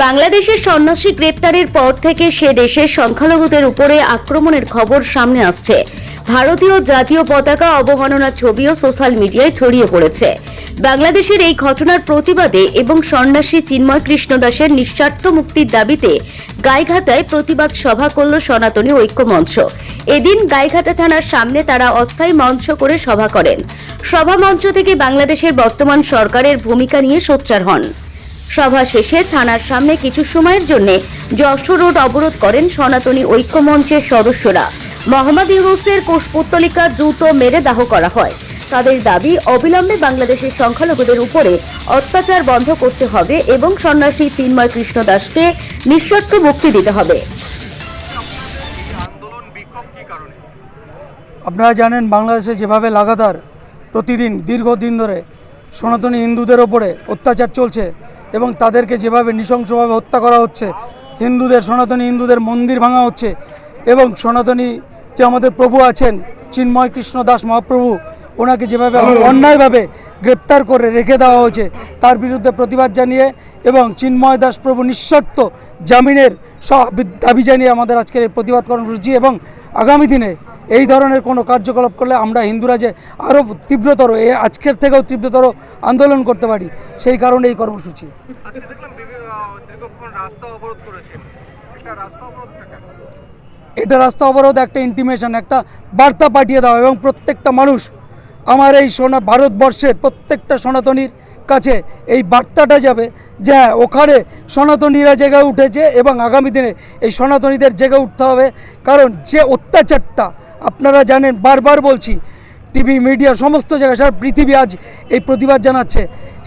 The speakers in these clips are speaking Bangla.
বাংলাদেশের সন্ন্যাসী গ্রেপ্তারের পর থেকে সে দেশের সংখ্যালঘুদের উপরে আক্রমণের খবর সামনে আসছে। ভারতীয় জাতীয় পতাকা অবমাননার ছবিও সোশ্যাল মিডিয়ায় ছড়িয়ে পড়েছে। বাংলাদেশের এই ঘটনার প্রতিবাদে এবং সন্ন্যাসী চিন্ময় কৃষ্ণ দাসের নিঃস্বার্থ মুক্তির দাবিতে গাইঘাটায় প্রতিবাদ সভা করল সনাতনী ঐক্য মঞ্চ এদিন গাইঘাটা থানার সামনে তারা অস্থায়ী মঞ্চ করে সভা করেন। সভা মঞ্চ থেকে বাংলাদেশের বর্তমান সরকারের ভূমিকা নিয়ে সোচ্চার হন। সভা শেষে থানার সামনে কিছু সময়ের জন্য যশোর রোড অবরোধ করেন সনাতনী ঐক্য মঞ্চের সদস্যরা। মোহাম্মদ ইউনুসের কোষপুত্তলিকা দ্রুত মেরে দাহ করা হয়। তাদের দাবি, অবিলম্বে বাংলাদেশের সংখ্যালঘুদের উপরে অত্যাচার বন্ধ করতে হবে এবং সন্ন্যাসী তিন্ময় কৃষ্ণ দাসকে নিঃশর্ত মুক্তি দিতে হবে। আপনারা জানেন, বাংলাদেশে যেভাবে লাগাতার প্রতিদিন, দীর্ঘদিন ধরে সনাতনী হিন্দুদের ওপরে অত্যাচার চলছে এবং তাদেরকে যেভাবে নৃশংসভাবে হত্যা করা হচ্ছে, হিন্দুদের, সনাতনী হিন্দুদের মন্দির ভাঙা হচ্ছে এবং সনাতনী যে আমাদের প্রভু আছেন, চিন্ময় কৃষ্ণ দাস মহাপ্রভু, ওনাকে যেভাবে অন্যায়ভাবে গ্রেপ্তার করে রেখে দেওয়া হয়েছে, তার বিরুদ্ধে প্রতিবাদ জানিয়ে এবং চিন্ময় দাস প্রভু নিঃশর্ত জামিনের সব দাবি জানিয়ে আমাদের আজকের এই প্রতিবাদ কর্মসূচি এবং আগামী দিনে এই ধরনের কোনো কার্যকলাপ করলে আমরা হিন্দুরা যে আরও তীব্রতর এ আজকের থেকেও তীব্রতর আন্দোলন করতে পারি সেই কারণে এই কর্মসূচি। এটা রাস্তা অবরোধ একটা ইন্টিমেশন একটা বার্তা পাঠিয়ে দেওয়া এবং প্রত্যেকটা মানুষ আমার এই সোনা ভারতবর্ষের প্রত্যেকটা সনাতনীর কাছে এই বার্তাটা যাবে যে হ্যাঁ ওখানে সনাতনীরা জেগে উঠেছে এবং আগামী দিনে এই সনাতনীদের জেগে উঠতে হবে। কারণ যে অত্যাচারটা আপনারা জানেন বারবার বলছি টিভি মিডিয়া সমস্ত জায়গায় সারা পৃথিবী আজ এই প্রতিবাদ জানাচ্ছে।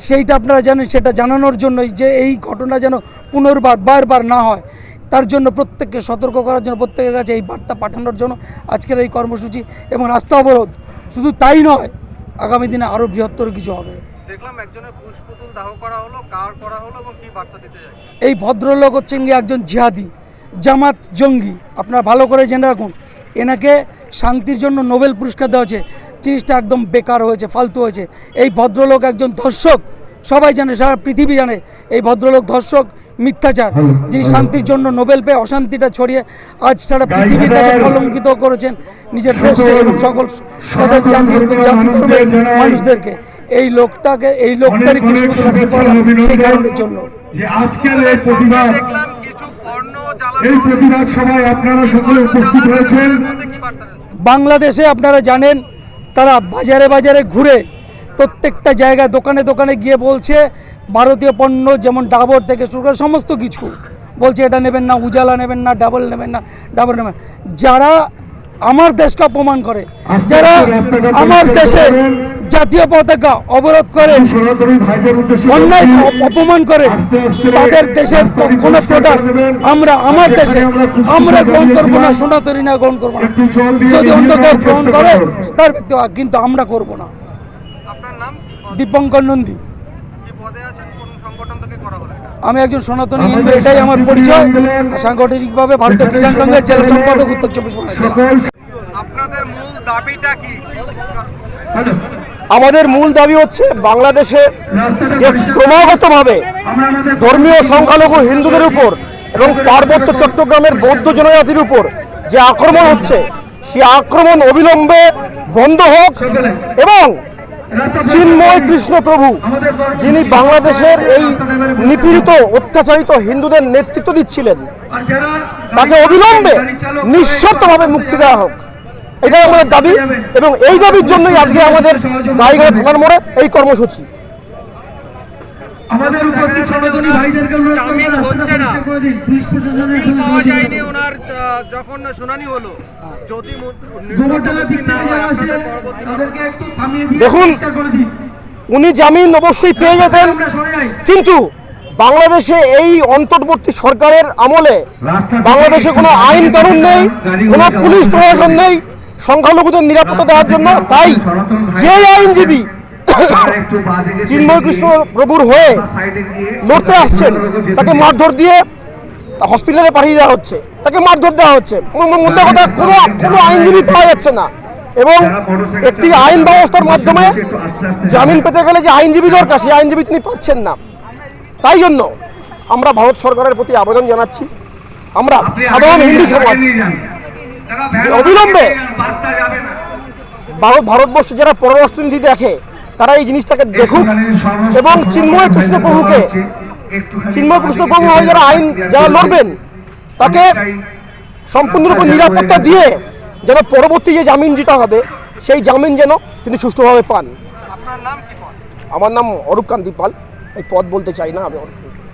সেইটা আপনারা জানেন সেটা জানানোর জন্যই যে এই ঘটনা যেন পুনর্বার বারবার না হয়। তার জন্য প্রত্যেককে সতর্ক করার জন্য প্রত্যেকের কাছে এই বার্তা পাঠানোর জন্য আজকের এই কর্মসূচি এবং রাস্তা অবরোধ। শুধু তাই নয় আগামী দিনে আরও বৃহত্তর কিছু হবে। দেখলাম একজনের পুষ্পতুল দাহ করা হলো কার করা হলো এবং কি বার্তা দিতে যায় এই ভদ্রলোক হচ্ছেন গিয়ে একজন জিহাদি জামাত জঙ্গি। আপনারা ভালো করে জেনে রাখুন এনাকে শান্তির জন্য নোবেল পুরস্কার দেওয়া হয়েছে। জিনিসটা একদম বেকার হয়েছে ফালতু হয়েছে। এই ভদ্রলোক একজন ধর্ষক সবাই জানে সারা পৃথিবী জানে এই ভদ্রলোক ধর্ষক মিথ্যাচার। যিনি শান্তির জন্য নোবেল পেয়ে অশান্তিটা ছড়িয়ে আজ সারা পৃথিবীর কাছে কলঙ্কিত করেছেন নিজের দেশকে এবং সকল তাদের জাতি জাতি ধর্মের মানুষদেরকে। এই লোকটাকে এই লোকটারই কৃষ্ণ সেই কারণের জন্য। আজকের প্রতিবাদ এই প্রতিবাদ সভায় আপনারা সকলে উপস্থিত হয়েছেন। বাংলাদেশে আপনারা জানেন তারা বাজারে বাজারে ঘুরে প্রত্যেকটা জায়গায় দোকানে দোকানে গিয়ে বলছে ভারতীয় পণ্য যেমন ডাবর থেকে শুরু করে সমস্ত কিছু। বলছে এটা নেবেন না উজালা নেবেন না ডাবল নেবেন না ডাবল নেবেন যারা আমার দেশকে অপমান করে যারা আমার দেশে জাতীয় পতাকা অবরোধ করে সনাতনী ভাইদের উদ্দেশ্যে অন্যায় অপমান করে তাদের দেশের কোনো প্রোডাক্ট আমরা আমার দেশে আমরা গ্রহণ করব না সনাতনী না গ্রহণ করব না। যদি অন্য কেউ গ্রহণ করে তার ব্যক্তিগত কিন্তু আমরা করব না। দীপঙ্কর নন্দী। কি পদে আছেন? কোন সংগঠন থেকে করা হলো এটা? আমি একজন সনাতনী হিন্দু এটাই আমার পরিচয়। সাংগঠনিকভাবে ভারতীয় কিষাণ সংঘের জেলা সম্পাদক উত্তর চব্বিশ পরগনা আমাদের মূল দাবি হচ্ছে বাংলাদেশে যে ক্রমাগতভাবে ধর্মীয় সংখ্যালঘু হিন্দুদের উপর এবং পার্বত্য চট্টগ্রামের বৌদ্ধ জনজাতির উপর যে আক্রমণ হচ্ছে সে আক্রমণ অবিলম্বে বন্ধ হোক এবং চিন্ময় কৃষ্ণ প্রভু যিনি বাংলাদেশের এই নিপীড়িত অত্যাচারিত হিন্দুদের নেতৃত্ব দিচ্ছিলেন তাকে অবিলম্বে নিঃশর্তভাবে মুক্তি দেওয়া হোক। এটাই আমাদের দাবি এবং এই দাবির জন্যই আজকে আমাদের গাইঘাট থানার মোড়ে এই কর্মসূচি। আমাদের উপস্থিত সনাতনী ভাইদেরকে অনুরোধ করব হচ্ছে না। পরিষ্কার করে দিন। পুলিশ প্রশাসনের পাওয়া যায়নি ওনার যখন শুনানি হলো। যদি দেখুন, পরিষ্কার করে দিন। উনি জামিন অবশ্যই পেয়ে যেতেন কিন্তু বাংলাদেশে এই অন্তর্বর্তী সরকারের আমলে বাংলাদেশে কোনো আইন কানুন নেই কোনো পুলিশ প্রশাসন নেই। সংখ্যালঘুদের নিরাপত্তা দেওয়ার জন্য তাই যে আইনজীবী চিন্ময় কৃষ্ণ প্রভুর হয়ে লড়তে আসছেন তাকে মারধর দিয়ে হসপিটালে পাঠিয়ে দেওয়া হচ্ছে তাকে মারধর দেওয়া হচ্ছে। মোদ্দা কথা কোনো কোনো আইনজীবী পাওয়া যাচ্ছে না। এবং একটি আইন ব্যবস্থার মাধ্যমে জামিন পেতে গেলে যে আইনজীবী দরকার সেই আইনজীবী তিনি পাচ্ছেন না। তাই জন্য আমরা ভারত সরকারের প্রতি আবেদন জানাচ্ছি। আমরা সাধারণ হিন্দু সমাজ অবিলম্বে ভারত ভারতবর্ষে যারা পররাষ্ট্রনীতি দেখে তারা এই জিনিসটাকে দেখুক এবং চিন্ময় কৃষ্ণপ্রভুকে চিন্ময় কৃষ্ণপ্রভু হয়ে যারা আইন যারা লড়বেন তাকে সম্পূর্ণরূপে নিরাপত্তা দিয়ে যেন পরবর্তী যে জামিন যেটা হবে সেই জামিন যেন তিনি সুষ্ঠুভাবে পান। আপনার নাম কি পদ? আমার নাম অরূপ কান্তি পাল। এই পদ বলতে চাই না আমি অরূপ।